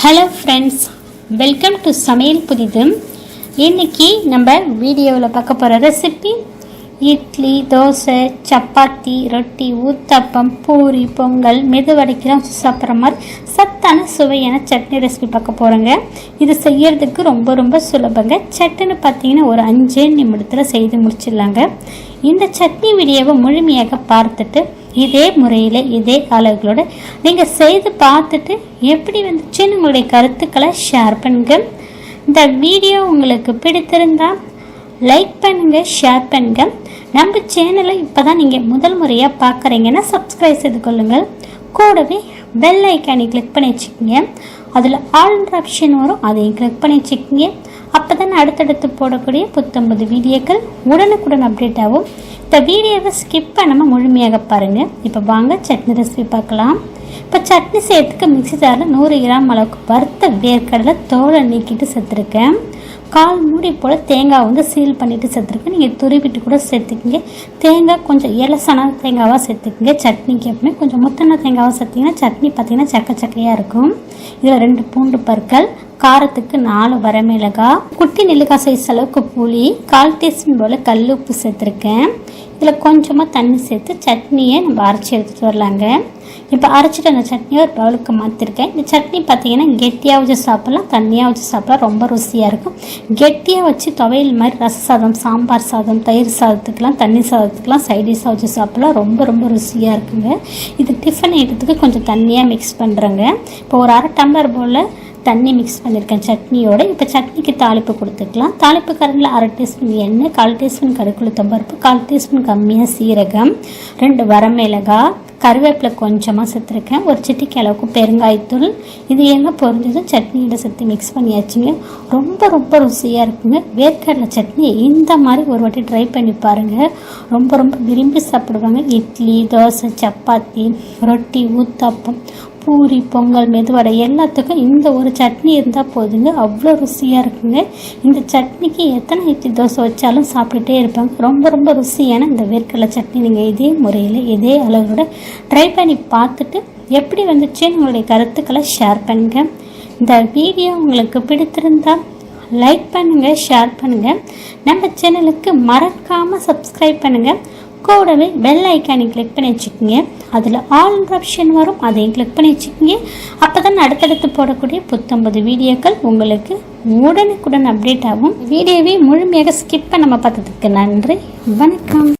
Hello friends welcome to சமையல் புதிது இன்னைக்கு நம்ம வீடியோவில் பார்க்க போகிற ரெசிபி இட்லி தோசை சப்பாத்தி ரொட்டி ஊத்தப்பம் பூரி பொங்கல் மெதுவடைக்கெல்லாம் சாப்பிட்ற மாதிரி சத்தான சுவையான சட்னி ரெசிபி பார்க்க போகிறோங்க இது செய்யறதுக்கு ரொம்ப ரொம்ப சுலபங்க. சட்டுன்னு பார்த்தீங்கன்னா ஒரு அஞ்சே நிமிடத்தில் செய்து முடிச்சிடலாங்க. இந்த சட்னி வீடியோவை முழுமையாக பார்த்துட்டு இதே முறையில் இதே அளவுகளோட நீங்கள் செய்து பார்த்துட்டு எப்படி வந்துச்சுன்னு உங்களுடைய கருத்துக்களை ஷேர் பண்ணுங்க. இந்த வீடியோ உங்களுக்கு பிடித்திருந்தா லைக் பண்ணுங்க ஷேர் பண்ணுங்க. நம்ம சேனலை இப்போ தான் நீங்கள் முதல் முறையாக பார்க்குறீங்கன்னா சப்ஸ்கிரைப் செய்து கொள்ளுங்கள். கூடவே பெல் ஐக்கானை கிளிக் பண்ணி வச்சுக்கோங்க. அதில் ஆல் ஆப்ஷன் வரும் அதையும் கிளிக் பண்ணி வச்சுக்கோங்க. அப்போ தான் அடுத்தடுத்து போடக்கூடிய புத்தம்பது வீடியோக்கள் உடனுக்குடன் அப்டேட் ஆகும். இந்த வீடியோவை ஸ்கிப் பண்ணாமல் முழுமையாக பாருங்கள் இப்போ வாங்க சட்னி ரெசிபி பார்க்கலாம். இப்போ சட்னி செய்யறதுக்கு மிக்ஸி ஜாரில் நூறு கிராம் அளவுக்கு வறுத்த வேர்க்கடலை தோலை நீக்கிட்டு சேர்த்துருக்கேன் கால் மூடி போல் தேங்காய் வந்து சீல் பண்ணிவிட்டு சேர்த்துருக்கேன் நீங்கள் துருவிட்டு கூட சேர்த்துக்கிங்க தேங்காய் கொஞ்சம் இலசான தேங்காவாக சேர்த்துக்கிங்க சட்னிக்கு எப்பவுமே கொஞ்சம் முத்தன தேங்காவாக சேர்த்திங்கன்னா சட்னி பார்த்திங்கன்னா சக்க சக்கையாக இருக்கும். இதில் ரெண்டு பூண்டு பற்கள் காரத்துக்கு நாலு வரமிளகாய் குட்டி நெல்லிக்காய் சைஸ் அளவுக்கு புளி கால் டீஸ்பூன் போல் கல் உப்பு சேர்த்துருக்கேன். இதில் கொஞ்சமாக தண்ணி சேர்த்து சட்னியை நம்ம அரைச்சி எடுத்துகிட்டு வரலாங்க. இப்போ அரைச்சிட்டு அந்த சட்னியை ஒரு பவுலுக்கு மாற்றிருக்கேன் இந்த சட்னி பார்த்தீங்கன்னா கெட்டியாக வச்சு சாப்பிட்லாம் தண்ணியாக வச்சு சாப்பிட்லாம் ரொம்ப ருசியாக இருக்கும். கெட்டியாக வச்சு துவையல் மாதிரி ரச சாதம் சாம்பார் சாதம் தயிர் சாதத்துக்கெலாம் தண்ணி சாதத்துக்கெலாம் சைடிஷாக வச்சு சாப்பிட்லாம். ரொம்ப ரொம்ப ருசியாக இருக்குங்க. இது டிஃபன் ஐட்டத்துக்கு கொஞ்சம் தண்ணியாக மிக்ஸ் பண்ணுறேங்க இப்போ ஒரு அரை டம்ளர் போல் தண்ணி மிக்ஸ் பண்ணியிருக்கேன் சட்னியோட இப்போ சட்னிக்கு தாளிப்பு கொடுத்துக்கலாம். தாளிப்பு கரண்டில் அரை டீஸ்பூன் எண்ணெய் கால் டீஸ்பூன் கடுக்குளுத்தம் பருப்பு கால் டீஸ்பூன் கம்மியாக சீரகம் ரெண்டு வரமிளகாய் கருவேப்பிலை கொஞ்சமாக சேர்த்துருக்கேன் ஒரு சிட்டிக்கு அளவுக்கு பெருங்காயத்தூள். இது எல்லாம் பொறிஞ்சதும் சட்னியோட சேர்த்து மிக்ஸ் பண்ணியாச்சுங்க. ரொம்ப ரொம்ப ருசியாக இருக்குங்க. வேர்க்கடலை சட்னி இந்த மாதிரி ஒரு வாட்டி ட்ரை பண்ணி பாருங்கள் ரொம்ப ரொம்ப விரும்பி சாப்பிடுவாங்க. இட்லி தோசை சப்பாத்தி ரொட்டி ஊத்தாப்பம். பூரி பொங்கல் மெதுவடை எல்லாத்துக்கும் இந்த ஒரு சட்னி இருந்தால் போதுங்க. அவ்வளோ ருசியாக இருக்குங்க. இந்த சட்னிக்கு எத்தனை இட்லி தோசை வச்சாலும் சாப்பிட்டுட்டே இருப்பாங்க ரொம்ப ரொம்ப ருசியான இந்த வேர்க்கடலை சட்னி நீங்கள் இதே முறையில் இதே அளவோட ட்ரை பண்ணி பார்த்துட்டு எப்படி வந்துச்சுன்னு உங்களுடைய கருத்துக்களை ஷேர் பண்ணுங்கள் இந்த வீடியோ உங்களுக்கு பிடித்திருந்தால் லைக் பண்ணுங்கள் ஷேர் பண்ணுங்கள் நம்ம சேனலுக்கு மறக்காமல் சப்ஸ்கிரைப் பண்ணுங்கள் கூடவே பெல் ஐக்கானை கிளிக் பண்ணி வச்சுக்கோங்க. அதில் ஆல் ஆப்ஷன் வரும் அதையும் கிளிக் பண்ணி வச்சுக்கோங்க. அப்போ தான் அடுத்தடுத்து போடக்கூடிய புத்தம்பது வீடியோக்கள் உங்களுக்கு உடனுக்குடன் அப்டேட் ஆகும். வீடியோவை முழுமையாக ஸ்கிப் பண்ணாமல் பார்த்ததுக்கு நன்றி வணக்கம்.